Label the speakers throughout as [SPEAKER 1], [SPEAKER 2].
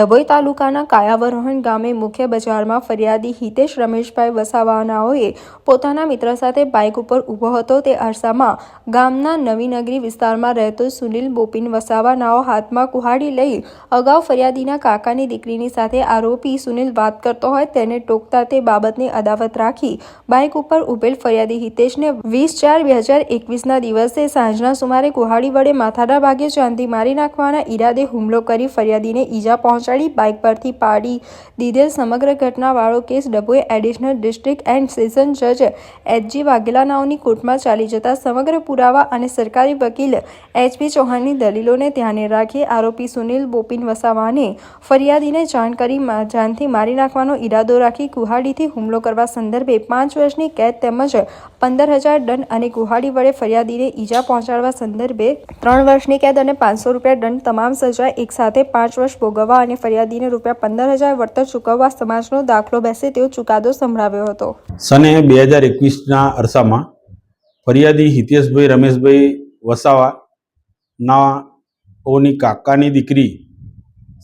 [SPEAKER 1] ડભોઈ તાલુકાના કાયાવરોહણ ગામે મુખ્ય બજારમાં ફરિયાદી હિતેશ રમેશભાઈ વસાવાનાઓએ પોતાના મિત્ર સાથે બાઇક ઉપર ઊભો હતો. તે અરસામાં ગામના નવીનગરી વિસ્તારમાં રહેતો સુનિલ બોપિન વસાવાનાઓ હાથમાં કુહાડી લઈ અગાઉ ફરિયાદીના કાકાની દીકરીની સાથે આરોપી સુનિલ વાત કરતો હોય તેને ટોકતા તે બાબતની અદાવત રાખી બાઇક ઉપર ઉભેલ ફરિયાદી હિતેશને વીસ ચાર બે હજાર એકવીસના દિવસે સાંજના સુમારે કુહાડી વડે માથાના ભાગે ચાંદી મારી નાખવાના ઈરાદે હુમલો કરી ફરિયાદીને ઈજા પહોંચાડી બાઇક પરથી પાડી દીધેલ સમગ્ર ઘટનાવાળો case Dabhoi additional district and session જજ એચજી વાઘેલા નાઓની કોર્ટમાં ચાલી જતા સમગ્ર પુરાવા અને સરકારી વકીલ એચપી ચૌહાણની દલીલોને ધ્યાને રાખી આરોપી સુનિલ બોપિન વસાવાને ફરિયાદીને જાણ કરી જાનથી મારી નાખવાનો ઈરાદો રાખી કુહાડીથી હુમલો કરવા સંદર્ભે પાંચ વર્ષની કેદ તેમજ પંદર હજાર દંડ અને કુહાડી વડે ફરિયાદીને ઈજા પહોંચાડવા સંદર્ભે ત્રણ વર્ષની કેદ અને પાંચસો રૂપિયા દંડ, તમામ સજા એકસાથે પાંચ વર્ષ ભોગવવા અને ફરિયાદીને રૂપિયા પંદર હજાર વળતર ચૂકવવા સમાજનો દાખલો બેસે તેવો ચુકાદો સંભળાવ્યો હતો.
[SPEAKER 2] સને બે હજાર એકવીસના અરસામાં ફરિયાદી હિતેશભાઈ, રમેશભાઈ વસાવા નાઓની કાકાની દીકરી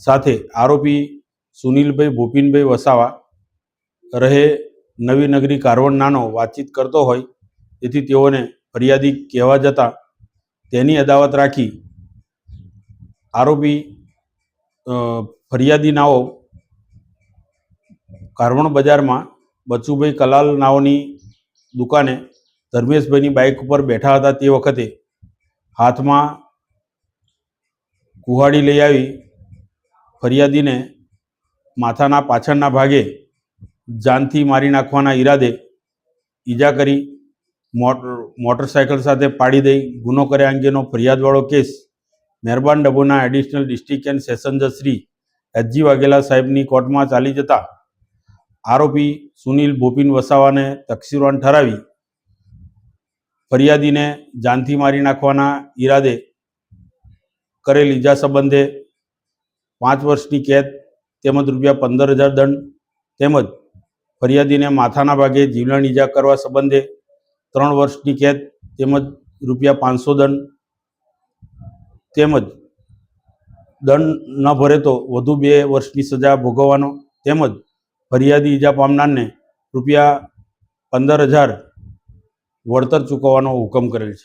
[SPEAKER 2] સાથે આરોપી સુનિલભાઈ, ભૂપિનભાઈ વસાવા રહે નવી નગરી કારવણ નાનો વાતચીત કરતો હોય, તેથી તેઓને ફરિયાદી કહેવા જતાં તેની અદાવત રાખી આરોપી ફરિયાદી નાઓ કારવણ બજારમાં બચુભાઈ કલાલ નાઓની દુકાને ધર્મેશભાઈની બાઇક ઉપર બેઠા હતા તે વખતે હાથમાં કુહાડી લઈ આવી. ફરિયાદીને માથાના પાછળના ભાગે જાનથી મારી નાખવાના ઈરાદે ઈજા કરી મોટરસાયકલ સાથે પાડી દઈ ગુનો કર્યા અંગેનો ફરિયાદવાળો કેસ. મહેરબાન ડબોના એડિશનલ ડિસ્ટ્રિક્ટ એન્ડ સેશન જજ શ્રી એચજી વાઘેલા સાહેબની કોર્ટમાં ચાલી જતા આરોપી સુનિલ ભોપિન વસાવાને તકસીરવાન ઠરાવી ફરિયાદીને જાનથી મારી નાખવાના ઈરાદે કરેલ ઈજા સંબંધે પાંચ વર્ષની કેદ તેમજ રૂપિયા પંદર હજાર દંડ તેમજ ફરિયાદીને માથાના ભાગે જીવલેણ ઈજા કરવા સંબંધે ત્રણ વર્ષની કેદ તેમજ રૂપિયા પાંચસો દંડ તેમજ દંડ ન ભરે તો વધુ બે વર્ષની સજા ભોગવવાનો તેમજ ફરિયાદી ઈજા પામનારને રૂપિયા પંદર હજાર વળતર ચૂકવવાનો હુકમ કરેલ છે.